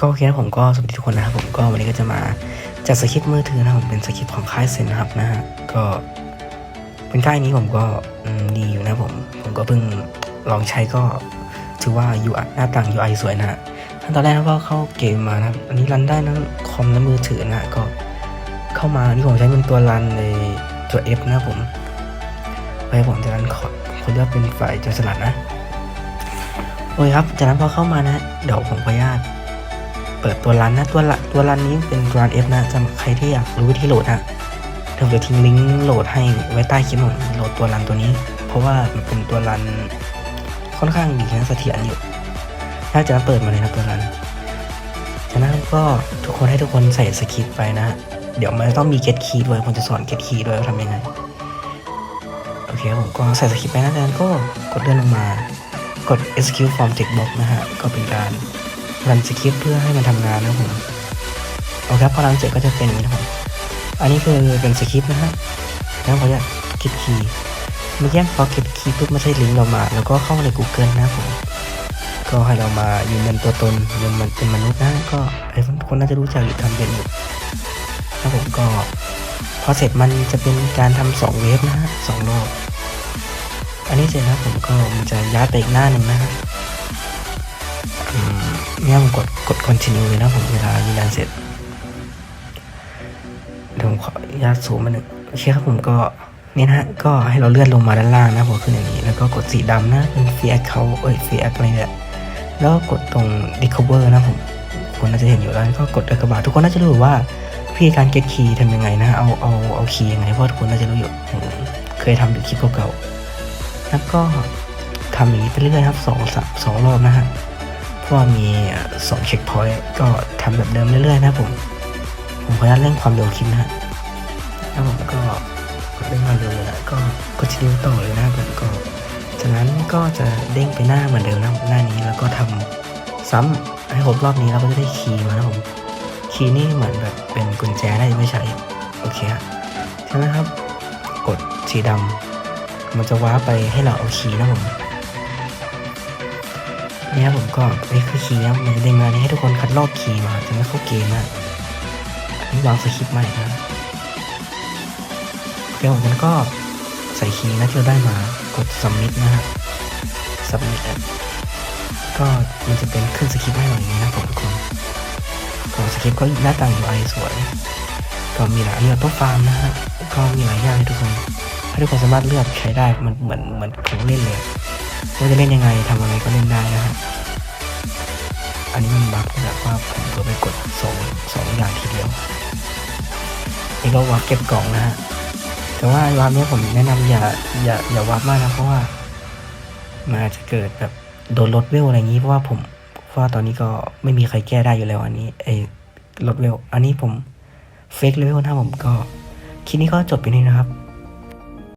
ก็โอเคนะผมก็สวัสดีทุกคนนะครับผมก็วันนี้ก็จะมาจัดสคริปต์มือถือนะผมเป็นสคริปต์ของค่ายเซนนะครับนะฮะก็เป็นค่ายนี้ผมก็ดีอยู่นะผมผมก็เพิ่งลองใช้ก็ถือว่า UI หน้าต่าง UI สวยนะฮะขั้นตอนแรกก็เข้าเกมมานะอันนี้รันได้ทั้งคอมและมือถือนะก็เข้ามานี่ผมใช้เป็นตัวรันในตัว F นะผมไว้ผมจะรันขอคนเลือกเป็นฝ่ายจนสลัดนะโอเคครับจากนั้นพอเข้ามานะเดี๋ยวผมขออนุญาต เปิดตัวรันนะตัวละตัวรันนี้เป็นตัวรัน F นะสำหรับใครที่อยากรู้วิธีโหลดนะเดี๋ยวจะทิ้งลิงก์โหลดให้ไว้ใต้คลิปผมโหลดตัวรันตัวนี้ เพราะว่ามันเป็นตัวรันค่อนข้างดีนะเสถียรอยู่ถ้าจะเปิดมาเลยนะตัวรันจากนั้นก็ทุกคนให้ทุกคนใส่สคริปต์ไปนะ เดี๋ยวมันต้องมี get key ด้วยผมจะสอน get key ด้วยว่าทำยังไงโอเคผมก็ใส่สคริปต์ไปนะจากนั้นก็กดเลื่อนลงมา กด execute from text box นะฮะก็เป็นการ รันสคริปต์เพื่อให้มันทำงานนะผมโอเคครับพอรันเสร็จก็จะเป็นอย่างนี้นะครับอันนี้คือเป็นสคริปต์นะฮะแล้วพอจะ get key เมื่อกี้พอ get key ปุ๊บไม่ใช่ลิงก์เรามา แล้วก็เข้าใน Google นะผมก็ให้เรามายืนยันตัวตนยืนยันเป็นมนุษย์นะก็ไอ้คนน่าจะรู้จักอยู่ทำเป็นอยู่แล้วผมก็พอเสร็จมันจะเป็นการทำสองเวฟนะฮะสองรอบอันนี้เสร็จแล้วผมก็มันจะย้ายไปอีกหน้าหนึ่งนะครับอืม เนี่ยผมกดกด continue เลยนะผมเวลายืนยันเสร็จเดี๋ยวผมขออนุญาตสูงมาหนึ่งโอเคครับผมก็นี่นะก็ให้เราเลื่อนลงมาด้านล่างนะผมขึ้นอย่างนี้ แล้วก็กดสีดำนะเป็น free account เอ้ย free account อะไรเนี่ยแล้วก็กดตรง discover นะผมคนน่าจะเห็นอยู่แล้วก็กดอักบาททุกคนน่าจะรู้ว่าวิธีการ get key ทำยังไงนะเอาเอาเอาคีย์ยังไงเพราะทุกคนน่าจะรู้อยู่ผมเคยทำอยู่คลิปเก่าๆแล้วก็ทำอย่างนี้ไปเรื่อยๆครับสองสามสองรอบนะฮะ เพราะว่ามีสองเช็คพอยต์ก็ทำแบบเดิมเรื่อยๆนะผม ผมขออนุญาตเร่งความเร็วคลิปนะแล้วผมก็กดเร่งความเร็วเลยนะก็กดชิลต่อเลยนะผมก็ จากนั้นก็จะเด้งไปหน้าเหมือนเดิมนะหน้านี้แล้วก็ทำซ้ำให้ครบรอบนี้เราก็จะได้คีย์มานะผมคีย์นี่เหมือนแบบเป็นกุญแจได้ไม่ใช่โอเคฮะใช่ไหมครับ กดสีดำมันจะว้าไปให้เราเอาคีย์นะผม เนี่ครับผมก็นี่คือคีย์นะมันจะเด้งมาให้ทุกคนคัดลอกคีย์มาจะไม่เข้าเกมนะอันนี้วางสคริปต์ใหม่นะเดี๋ยวผมก็ใส่คีย์นะที่เราได้มากด submit นะฮะ submit อะก็มันจะเป็นขึ้นสคริปต์ให้เราอย่างนี้นะผมทุกคนก็สคริปต์ก็หน้าต่าง UI สวย ก็มีหลายเรื่องต้องฟาร์มนะฮะก็มีหลายอย่างให้ทุกคนให้ทุกคนสามารถเลือกใช้ได้มันเหมือนเหมือนของเล่นเลยว่าจะเล่นยังไงทำอะไรก็เล่นได้นะฮะ ว่าผมก็ไปกดสองสองอย่างทีเดียวนี่ก็วับเก็บกล่องนะฮะแต่ว่าวับเนี้ยผมแนะนำอย่าอย่าอย่าวับมากนะเพราะว่ามันอาจจะเกิดแบบโดนลดเวลอะไรอย่างนี้เพราะว่าผมเพราะว่าตอนนี้ก็ไม่มีใครแก้ได้อยู่แล้วอันนี้ไอ้ลดเวลอันนี้ผมเฟกเลเวลนะผมก็คลิปนี้ก็จบไปนี่นะครับ